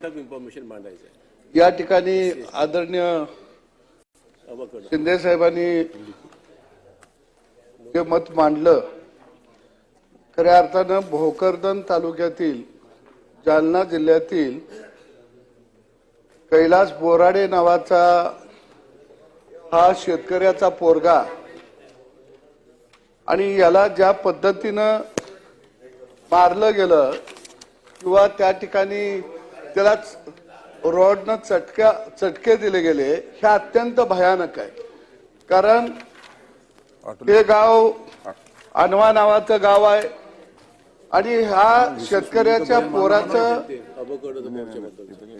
Information मांडायचं या ठिकाणी आदरणीय शिंदे साहेबांनी जे मत मांडलं खऱ्या अर्थानं भोकरदन तालुक्यातील जालना जिल्ह्यातील कैलास बोराडे नावाचा हा शेतकऱ्याचा पोरगा आणि याला ज्या पद्धतीनं मारलं गेलं किंवा त्या ठिकाणी त्याला रॉडनं चटक्या चटके दिले गेले हे अत्यंत भयानक आहे. कारण ते गाव अनवा नावाचं गाव आहे आणि ह्या शेतकऱ्याच्या पोराचं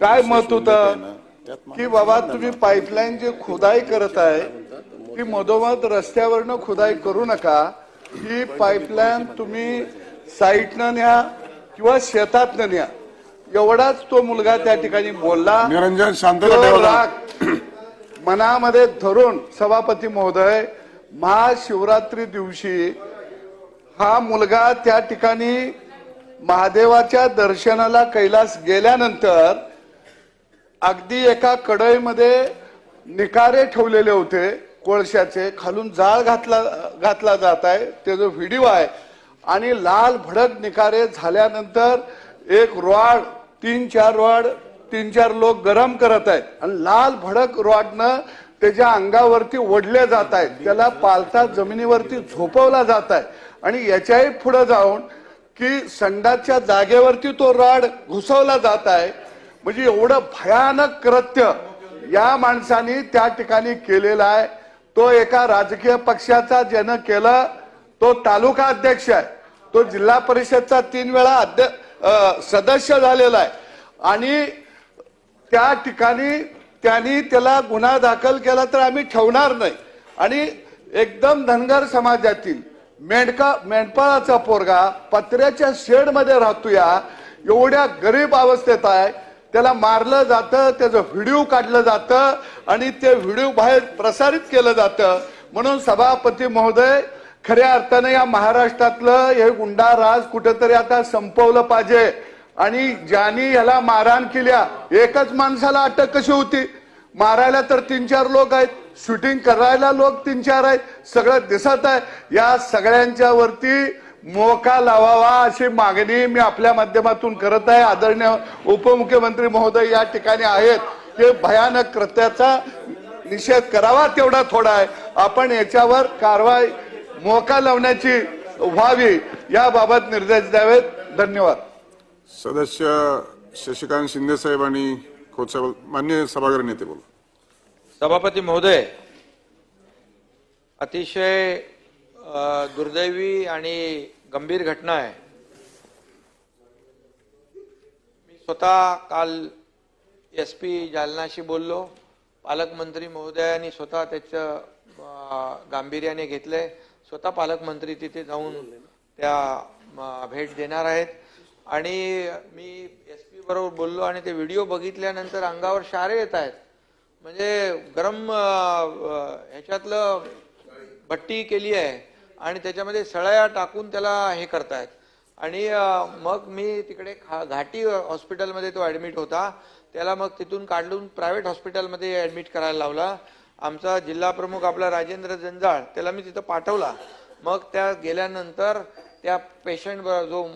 काय मत होतं? की बाबा तुम्ही पाईपलाईन जी खुदाई करत आहे ती मधोमध रस्त्यावरनं खुदाई करू नका. ही पाईपलाईन तुम्ही साईटनं न्या किंवा शेतातनं न्या. एवढाच तो मुलगा त्या ठिकाणी बोलला निरंजन शांतता तो ठेवा जरा. राग मनामध्ये धरून सभापती महोदय महाशिवरात्री दिवशी हा मुलगा त्या ठिकाणी महादेवाच्या दर्शनाला कैलास गेल्यानंतर अगदी एका कढईमध्ये निकारे ठेवलेले होते कोळशाचे खालून जाळ घातला घातला जात आहे ते जो व्हिडिओ आहे आणि लाल भडक निकारे झाल्यानंतर एक रॉड तीन चार रॉड तीन चार लोक गरम करत आहेत. आणि लाल भडक रॉडनं त्याच्या अंगावरती ओढले जात आहेत. त्याला पालथा जमिनीवरती झोपवला जात आहे. आणि याच्याही पुढे जाऊन की संडाच्या जागेवरती तो रॉड घुसवला जात आहे. म्हणजे एवढं भयानक कृत्य या माणसाने त्या ठिकाणी केलेलं आहे. तो एका राजकीय पक्षाचा ज्यानं केलं तो तालुका अध्यक्ष आहे. तो जिल्हा परिषदचा तीन वेळा अध्यक्ष सदस्य झालेला आहे. आणि त्या ठिकाणी त्यांनी त्याला गुन्हा दाखल केला तर आम्ही ठेवणार नाही. आणि एकदम धनगर समाजातील मेंढका मेंढपाळाचा पोरगा पत्र्याच्या शेडमध्ये राहतो या एवढ्या गरीब अवस्थेत आहे. त्याला मारलं जातं त्याचं व्हिडिओ काढलं जातं आणि ते व्हिडिओ बाहेर प्रसारित केलं जातं. म्हणून सभापती महोदय खऱ्या अर्थानं या महाराष्ट्रातलं हे गुंडा राज कुठेतरी आता संपवलं पाहिजे. आणि ज्यांनी ह्याला मारहाण केल्या एकच माणसाला अटक कशी होती? मारायला तर तीन चार लोक आहेत शूटिंग करायला लोक तीन चार आहेत सगळं दिसत आहे. या सगळ्यांच्या वरती मोका लावावा अशी मागणी मी आपल्या माध्यमातून करत आहे. आदरणीय उपमुख्यमंत्री महोदय या ठिकाणी आहेत. हे भयानक कृत्याचा निषेध करावा तेवढा थोडा आहे. आपण याच्यावर कारवाई मोका लावण्याची व्हावी याबाबत निर्देश द्यावेत. धन्यवाद. सदस्य शशिकांत शिंदे साहेब आणि मान्य सभागृह नेते बोल. सभापती महोदय अतिशय दुर्दैवी आणि गंभीर घटना आहे. मी स्वतः काल एस पी जालनाशी बोललो. पालकमंत्री महोदयांनी स्वतः त्याचं गांभीर्याने घेतलंय. स्वतः पालकमंत्री तिथे जाऊन त्या भेट देणार आहेत. आणि मी एस पी बरोबर बोललो आणि ते व्हिडिओ बघितल्यानंतर अंगावर शारे येत आहेत. म्हणजे गरम ह्याच्यातलं भट्टी केली आहे आणि त्याच्यामध्ये सळया टाकून त्याला हे करतायत. आणि मग मी तिकडे खा- घाटी हॉस्पिटलमध्ये तो ॲडमिट होता. त्याला मग तिथून काढून प्रायव्हेट हॉस्पिटलमध्ये ॲडमिट करायला लावला. आमचा जिल्हा प्रमुख आपला राजेंद्र जंजाळ त्याला मी तिथं पाठवला. मग त्या गेल्यानंतर त्या पेशंट जो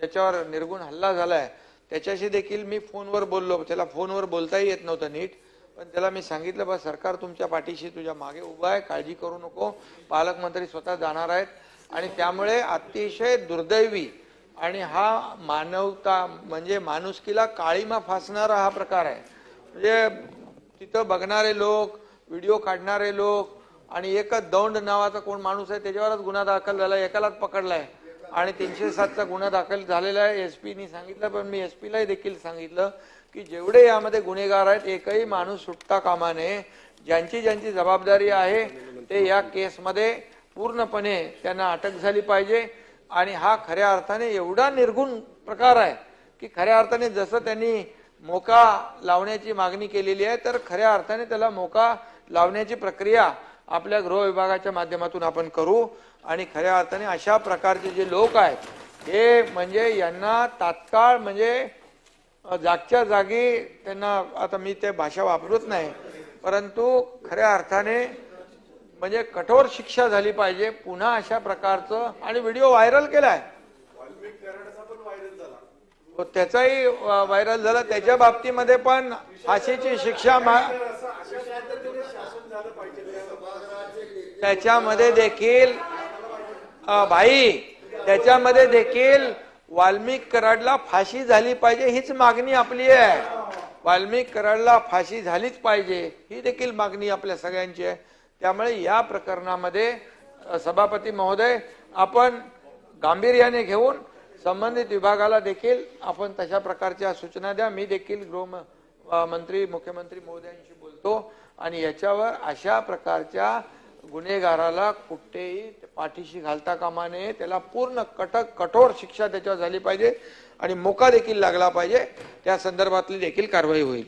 ज्याच्यावर निर्गुण हल्ला झालाय त्याच्याशी देखील मी फोनवर बोललो. त्याला फोनवर बोलताही येत नव्हतं नीट. पण त्याला मी सांगितलं बा सरकार तुमच्या पाठीशी तुझ्या मागे उभं आहे काळजी करू नको. पालकमंत्री स्वतः जाणार आहेत. आणि त्यामुळे अतिशय दुर्दैवी आणि हा मानवता म्हणजे माणुसकीला काळीमा फासणारा हा प्रकार आहे. म्हणजे तिथं बघणारे लोक व्हिडिओ काढणारे लोक आणि एकच दौंड नावाचा कोण माणूस आहे त्याच्यावरच गुन्हा दाखल झाला एकालाच पकडलाय. आणि तीनशे सातचा गुन्हा दाखल झालेला आहे. एस पीनी सांगितलं पण मी एस पीलाही देखील सांगितलं की जेवढे यामध्ये गुन्हेगार आहेत एकही माणूस सुटता कामा नये. ज्यांची ज्यांची जबाबदारी आहे ते या केसमध्ये पूर्णपणे त्यांना अटक झाली पाहिजे. आणि हा खऱ्या अर्थाने एवढा निर्गुण प्रकार आहे की खऱ्या अर्थाने जसं त्यांनी मोका लावण्याची मागणी केलेली आहे तर खऱ्या अर्थाने त्याला मोका लावण्याची प्रक्रिया आपल्या गृह विभागाच्या माध्यमातून आपण करू. आणि खऱ्या अर्थाने अशा प्रकारचे जे लोक आहेत हे म्हणजे यांना तात्काळ म्हणजे जागच्या जागी त्यांना आता मी ते भाषा वापरत नाही परंतु खऱ्या अर्थाने म्हणजे कठोर शिक्षा झाली पाहिजे. पुन्हा अशा प्रकारचं आणि व्हिडिओ व्हायरल केला आहे त्याचाही व्हायरल झाला. त्याच्या बाबतीमध्ये पण फाशीची शिक्षा मा- त्याच्यामध्ये देखील भाई त्याच्यामध्ये देखील वाल्मिक कराडला फाशी झाली पाहिजे हीच मागणी आपली आहे. वाल्मिक कराडला फाशी झालीच पाहिजे ही देखील मागणी आपल्या सगळ्यांची आहे. त्यामुळे या प्रकरणामध्ये सभापती महोदय आपण गांभीर्याने घेऊन संबंधित विभागाला देखील आपण तशा प्रकारच्या सूचना द्या. मी देखील गृह मंत्री मुख्यमंत्री महोदयांशी बोलतो आणि याच्यावर अशा प्रकारच्या गुन्हेगाराला कुठेही पाठीशी घालता कामा नये. त्याला पूर्ण कटक कठोर शिक्षा त्याच्यावर झाली पाहिजे आणि मोका देखील लागला पाहिजे. त्या संदर्भातली देखील कारवाई होईल.